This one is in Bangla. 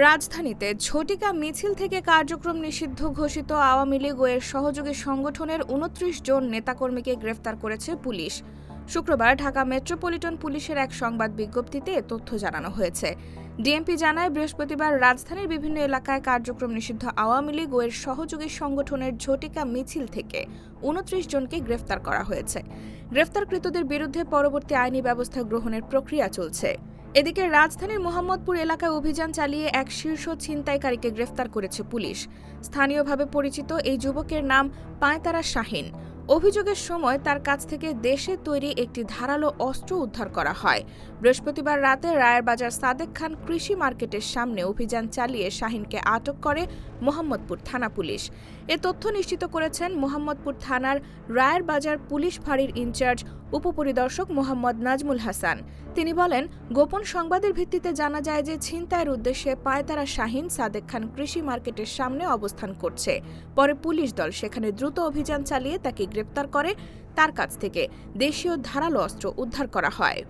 রাজধানীতে ঝটিকা মিছিল থেকে কার্যক্রম নিষিদ্ধ ঘোষিত আওয়ামী লীগ ও এর সহযোগী সংগঠনের উনত্রিশ জন নেতাকর্মীকে গ্রেফতার করেছে পুলিশ। শুক্রবার ঢাকা মেট্রোপলিটন পুলিশের এক সংবাদ বিজ্ঞপ্তিতে তথ্য জানানো হয়েছে। ডিএমপি জানায়, বৃহস্পতিবার রাজধানীর বিভিন্ন এলাকায় কার্যক্রম নিষিদ্ধ আওয়ামী লীগ ও এর সহযোগী সংগঠনের ঝটিকা মিছিল থেকে উনত্রিশ জনকে গ্রেফতার করা হয়েছে। গ্রেফতারকৃতদের বিরুদ্ধে পরবর্তী আইনি ব্যবস্থা গ্রহণের প্রক্রিয়া চলছে। এদিকে রাজধানীর মোহাম্মদপুর এলাকায় অভিযান চালিয়ে এক শীর্ষ ছিনতাইকারীকে গ্রেফতার করেছে পুলিশ। স্থানীয়ভাবে পরিচিত এই যুবকের নাম পায়তারা শাহিন। অভিযোগের সময় তার কাছ থেকে দেশে তৈরি একটি ধারালো অস্ত্র উদ্ধার করা হয়। বৃহস্পতিবার রাতে রায়ের বাজার সাদেক খান কৃষি মার্কেটের সামনে অভিযান চালিয়ে শাহিনকে আটক করে মোহাম্মদপুর থানা পুলিশ। এ তথ্য নিশ্চিত করেছেন মোহাম্মদপুর থানার রায়ের বাজার পুলিশ ফাঁড়ির ইনচার্জ, উপপরিদর্শক মোহাম্মদ নাজমুল হাসান। তিনি বলেন, গোপন সংবাদের ভিত্তিতে জানা যায় যে ছিনতাইয়ের উদ্দেশ্যে পায়তারা শাহিন সাদেক খান কৃষি মার্কেটের সামনে অবস্থান করছে। পরে পুলিশ দল সেখানে দ্রুত অভিযান চালিয়ে তাকে গ্রেপ্তার করে তার কাছ থেকে দেশীয় ধারালো অস্ত্র উদ্ধার করা হয়।